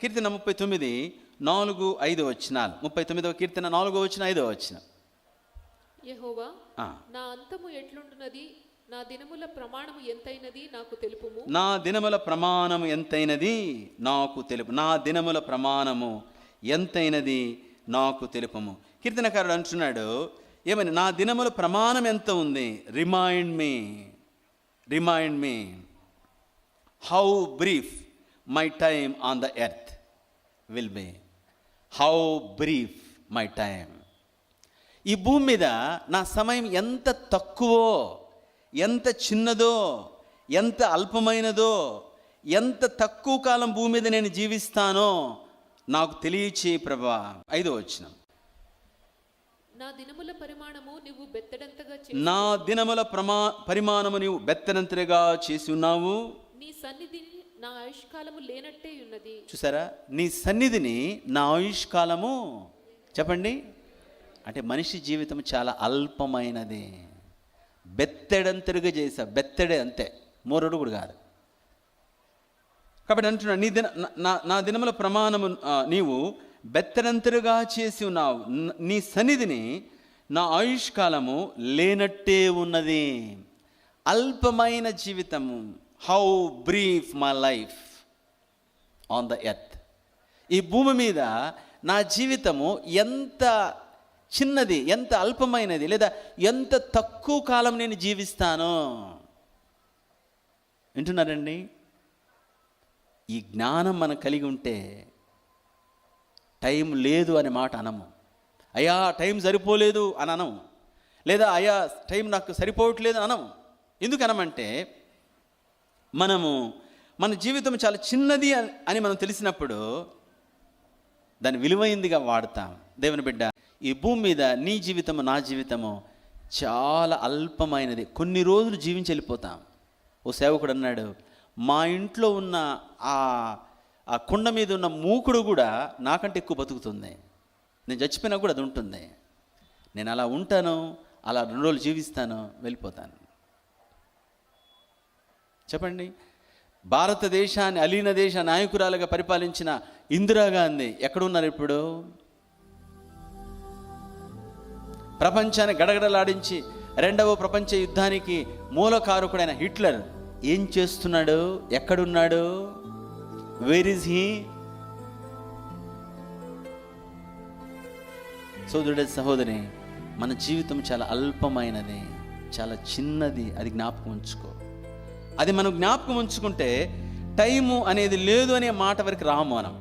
కీర్తన ముప్పై తొమ్మిది నాలుగు ఐదు వచ్చినాలు ముప్పై తొమ్మిదవ కీర్తన నాలుగో వచ్చిన ఐదో వచ్చిన యెహోవా. నా అంతము ఎట్లుండునది? నా దినముల ప్రమాణము ఎంతైనది నాకు తెలుపుము? నా దినముల ప్రమాణము ఎంతైనది నాకు తెలుపు నా దినముల ప్రమాణము ఎంతైనది నాకు తెలుపము. కీర్తనకారుడు అంటున్నాడు ఏమని నా దినముల ప్రమాణం ఎంత ఉంది? Remind me remind me how brief my time on the earth will be how brief my time ఈ భూమి మీద నా సమయం ఎంత తక్కువో ఎంత చిన్నదో ఎంత అల్పమైనదో ఎంత తక్కువ కాలం భూమి మీద నేను జీవిస్తానో నాకు తెలియచే ప్రభా ఐదో వచ్చిన నా దినముల పరిమాణము నువ్వు బెత్తడంతగా నా దినముల ప్రమా పరిమాణము నీవు బెత్తనంతరిగా చేసి ఉన్నావు. సన్నిధి నా ఆయుష్కాలము లేనట్టే ఉన్నది. చూసారా? నీ సన్నిధిని నా ఆయుష్కాలము చెప్పండి. అంటే మనిషి జీవితం చాలా అల్పమైనది. బెత్తెడంతరుగా చేసా బెత్తెడే అంతే. మూరడు కూడా కాదు. కాబట్టి అంటున్నా నీ దిన నా నా దినముల ప్రమాణము నీవు బెత్తడంతరుగా చేసి ఉన్నావు. నీ సన్నిధిని నా ఆయుష్కాలము లేనట్టే ఉన్నది. అల్పమైన జీవితము. How brief my life on the earth ఈ భూమి మీద నా జీవితము ఎంత చిన్నది ఎంత అల్పమైనది లేదా ఎంత తక్కువ కాలం నేను జీవిస్తానో. వింటున్నారండి? ఈ జ్ఞానం మనం కలిగి ఉంటే టైం లేదు అనే మాట అనము. అయ్యా టైం సరిపోలేదు అని అనము. లేదా అయ్యా టైం నాకు సరిపోవట్లేదు అనము. ఎందుకనమంటే మనము మన జీవితం చాలా చిన్నది అని- అని మనం తెలిసినప్పుడు దాన్ని విలువైందిగా వాడతాం. దేవుని బిడ్డ ఈ భూమి మీద నీ జీవితము నా జీవితము చాలా అల్పమైనది. కొన్ని రోజులు జీవించి వెళ్ళిపోతాం. ఓ సేవకుడు అన్నాడు మా ఇంట్లో ఉన్న ఆ ఆ కుండ మీద ఉన్న మూకుడు కూడా నాకంటే ఎక్కువ బతుకుతుంది. నేను చచ్చిపోయినా కూడా అది ఉంటుంది. నేను అలా ఉంటాను అలా రెండు రోజులు జీవిస్తాను వెళ్ళిపోతాను. చెప్పండి. భారతదేశాన్ని అలీన దేశ నాయకురాలుగా పరిపాలించిన ఇందిరాగాంధీ ఎక్కడున్నారు ఇప్పుడు? ప్రపంచాన్ని గడగడలాడించి రెండవ ప్రపంచ యుద్ధానికి మూలకారకుడైన హిట్లర్ ఏం చేస్తున్నాడు? ఎక్కడున్నాడు? వేర్ ఇస్ హీ సోదరుడ సహోదరి మన జీవితం చాలా అల్పమైనది చాలా చిన్నది అది జ్ఞాపకం ఉంచుకో. అది మనం జ్ఞాపకం ఉంచుకుంటే టైము అనేది లేదు అనే మాట వరకు రాము మనం.